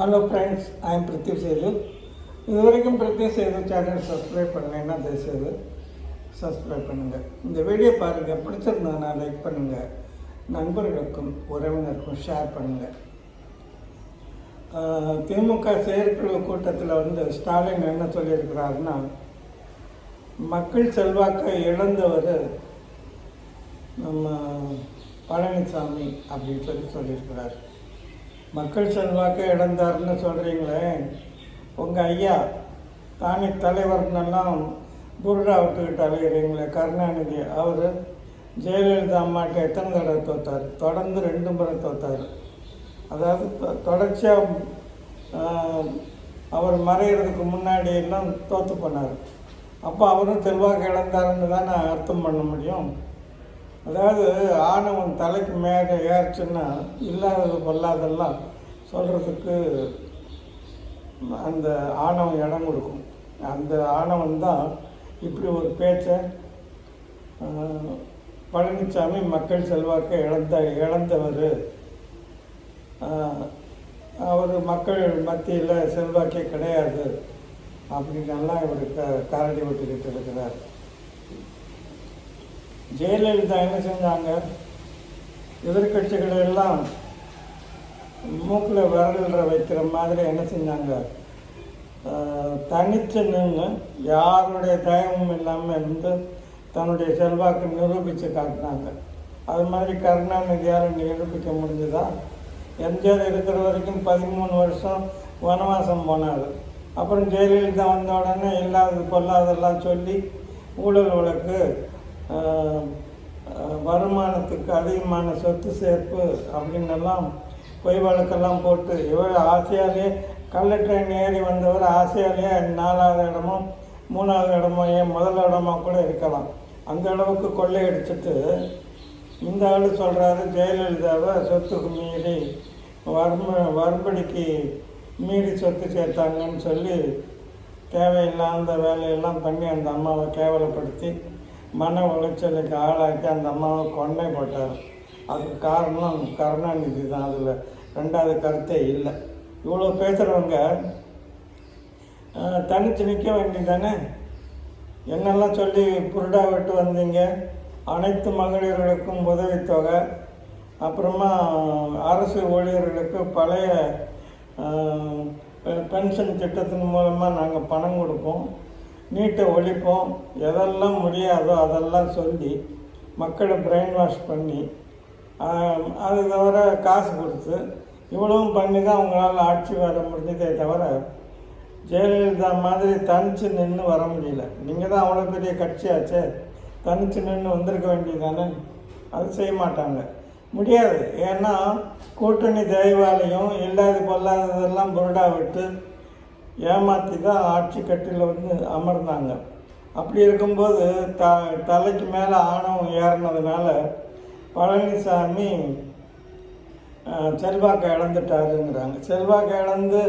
Hello friends I am Prithiv Sethu இது வரைக்கும் Prithvi Setu channel subscribe பண்ணலைன்னா தயவுசெய்து சப்ஸ்கிரைப் பண்ணுங்கள் இந்த வீடியோ பாருங்கள் பிடிச்சிருந்ததுன்னா லைக் பண்ணுங்கள் நண்பர்களுக்கும் உறவினருக்கும் ஷேர் பண்ணுங்கள் திமுக செயற்குழு கூட்டத்தில் வந்து ஸ்டாலின் என்ன சொல்லியிருக்கிறாருன்னா மக்கள் செல்வாக்கை இழந்தவர் நம்ம பழனிசாமி அப்படின்னு சொல்லி சொல்லியிருக்கிறார். மக்கள் செல்வாக்கு இழந்தார்னு சொல்கிறீங்களே உங்கள் ஐயா தானே தலைவர்னெல்லாம் புருடா விட்டுக்கிட்டு அழகிறீங்களே கருணாநிதி அவர். ஜெயலலிதா அம்மாட்ட எத்தனை தடவை தோத்தார்? தொடர்ந்து ரெண்டு முறை தோத்தார். அதாவது தொ- தொடர்ச்சியாக அவர் மறையிறதுக்கு முன்னாடி எல்லாம் தோற்று போனார். அப்போ அவரும் செல்வாக்கு இழந்தாருன்னு தானே அர்த்தம் பண்ண முடியும்? அதாவது ஆணவன் தலைக்கு மேலே ஏறுச்சுன்னா இல்லாதது பொல்லாதெல்லாம் சொல்கிறதுக்கு அந்த ஆணவம் இடம் கொடுக்கும். அந்த ஆணவன் தான் இப்படி ஒரு பேச்சை பழனிசாமி மக்கள் செல்வாக்கை இழந்த இழந்தவர். அவர் மக்கள் மத்தியில் செல்வாக்கே கிடையாது. அப்படின்னெல்லாம் இவர் க கரடி விட்டுக்கிட்டு இருக்கிறார். ஜெயலலிதா என்ன செஞ்சாங்க? எதிர்கட்சிகளை எல்லாம் மூக்கில் விரல்ற வைக்கிற மாதிரி என்ன செஞ்சாங்க? தனித்து நின்று யாருடைய தயமும் இல்லாமல் இருந்து தன்னுடைய செல்வாக்கு நிரூபித்து காட்டினாங்க. அது மாதிரி கருணாநிதியால் நிரூபிக்க முடிஞ்சுதா? எம்ஜிஆர் இருக்கிற வரைக்கும் பதிமூணு வருஷம் வனவாசம் போனார். அப்புறம் ஜெயலலிதா வந்த உடனே இல்லாதது பொல்லாதெல்லாம் சொல்லி ஊழல் வழக்கு வருமானத்துக்கு அதிகமான சொத்து சேர்ப்பு அப்படின்னு எல்லாம் பொய் வழக்கெல்லாம் போட்டு இவர் ஆசையாலே கள்ள ட்ரெயின் ஏறி வந்தவர் ஆசையாலே நாலாவது இடமோ மூணாவது இடமோ ஏன் முதல் இடமா கூட இருக்கலாம். அந்த அளவுக்கு கொள்ளையடிச்சிட்டு இந்த ஆள் சொல்கிறாரு ஜெயலலிதாவை சொத்துக்கு மீறி வறும வறுபடிக்கு மீறி சொத்து சேர்த்தாங்கன்னு சொல்லி தேவையில்லாத வேலையெல்லாம் பண்ணி அந்த அம்மாவை கேவலப்படுத்தி மன உளைச்சலுக்கு ஆளாக்கி அந்த அம்மாவை கொண்டை போட்டார். அதுக்கு காரணம் கருணாநிதி தான் அதில். ரெண்டாவது கருத்தே இல்லை. இவ்வளோ பேசுகிறவங்க தனித்து நிற்க வேண்டியதானே? என்னெல்லாம் சொல்லி புருடா விட்டு வந்தீங்க? அனைத்து மகளிர்களுக்கும் உதவித்தொகை அப்புறமா அரசு ஊழியர்களுக்கு பழைய பென்ஷன் திட்டத்தின் மூலமாக நாங்கள் பணம் கொடுப்போம். நீட்டை ஒழிப்போம் எதெல்லாம் முடியாதோ அதெல்லாம் சொல்லி மக்களை பிரெயின் வாஷ் பண்ணி அது தவிர காசு கொடுத்து இவ்வளவும் பண்ணி தான் அவங்களால் ஆட்சி வர முடிஞ்சதே தவிர ஜெயலலிதா மாதிரி தனிச்சு நின்று வர முடியல. நீங்கள் தான் அவ்வளோ பெரிய கட்சியாச்சே? தனிச்சு நின்று வந்திருக்க வேண்டியதானே அது செய்ய மாட்டாங்க. முடியாது. ஏன்னா கூட்டணி தெய்வாலையும் இல்லாத பொல்லாததெல்லாம் புருடா விட்டு ஏமாற்றி தான் ஆட்சி கட்டில் வந்து அமர்ந்தாங்க. அப்படி இருக்கும்போது த தலைக்கு மேலே ஆணவம் ஏறினதுனால பழனிசாமி செல்வாக்கை இழந்துட்டாருங்கிறாங்க. செல்வாக்கை இழந்து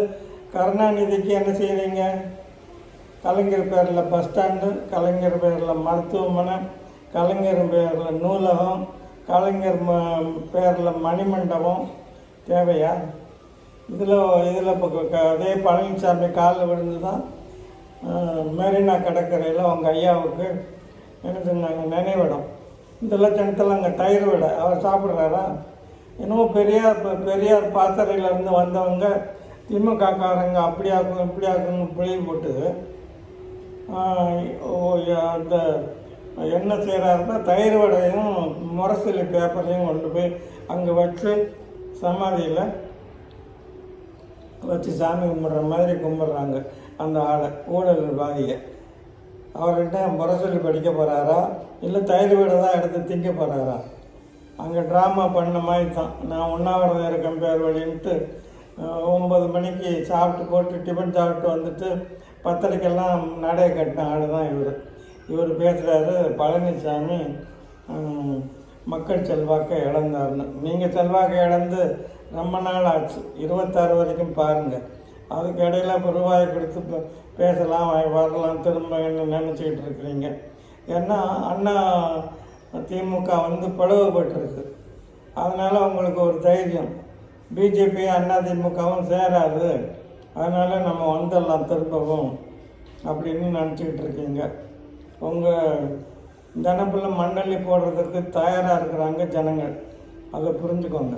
கருணாநிதிக்கு என்ன செய்கிறீங்க கலைஞர் பேரில் பஸ் ஸ்டாண்டு கலைஞர் பேரில் மருத்துவமனை கலைஞர் பேரில் நூலகம் கலைஞர் ம பேரில் மணிமண்டபம் தேவையா? இதில் இதில் இப்போ அதே பழனிசாமி காலில் விழுந்து தான் மெரினா கடற்கரையில் அவங்க ஐயாவுக்கு என்ன சொன்னாங்க நினைவிடம். இந்த லட்சணத்தில் அங்கே தயிர் விட அவர் சாப்பிட்றாரா? என்னமோ பெரியார் பெரியார் பாசறையிலேருந்து வந்தவங்க திமுகக்காரங்க அப்படி ஆக்கும் இப்படி ஆக்குன்னு பிழை போட்டு அந்த என்ன செய்கிறாருன்னா தயிர் வடையும் முரசொலி பேப்பரையும் கொண்டு போய் அங்கே வச்சு சமாதியில் வச்சு சாமி கும்பிட்ற மாதிரி கும்பிட்றாங்க அந்த ஆளை ஊழல் வாதியை அவர்கிட்ட முரசொலி படிக்க போகிறாரா இல்லை தயிர் வீடை தான் எடுத்து திங்க போகிறாரா அங்கே ட்ராமா பண்ண மாதிரி தான். நான் உண்ணாவிரதம் இருக்கேன் பேர் வழின்ட்டு ஒம்பது மணிக்கு சாப்பிட்டு போட்டு டிஃபன் சாப்பிட்டு வந்துட்டு பத்தரைக்கெல்லாம் நடை கட்டின ஆள் தான் இவர். இவர் பேசுகிறாரு பழனிசாமி மக்கள் செல்வாக்கை இழந்தாருன்னு நீங்கள் செல்வாக்கை இழந்து ரொம்ப நாள் ஆச்சு. இருபத்தாறு வரைக்கும் பாருங்கள் அதுக்கு இடையில இப்போ ரூபாயை கொடுத்து பே- பேசலாம் வரலாம் திரும்ப என்ன நினச்சிக்கிட்டு இருக்கிறீங்க? ஏன்னா அண்ணா திமுக வந்து பிளவுபட்டிருக்கு. அதனால் உங்களுக்கு ஒரு தைரியம். பிஜேபி அண்ணா திமுகவும் சேராது. அதனால் நம்ம வந்துடலாம் திரும்பவும் அப்படின்னு நினச்சிக்கிட்டு இருக்கீங்க. உங்கள் தினப்பில் மண்ணள்ளி போடுறதுக்கு தயாராக இருக்கிறாங்க ஜனங்கள். அதை புரிஞ்சுக்கோங்க.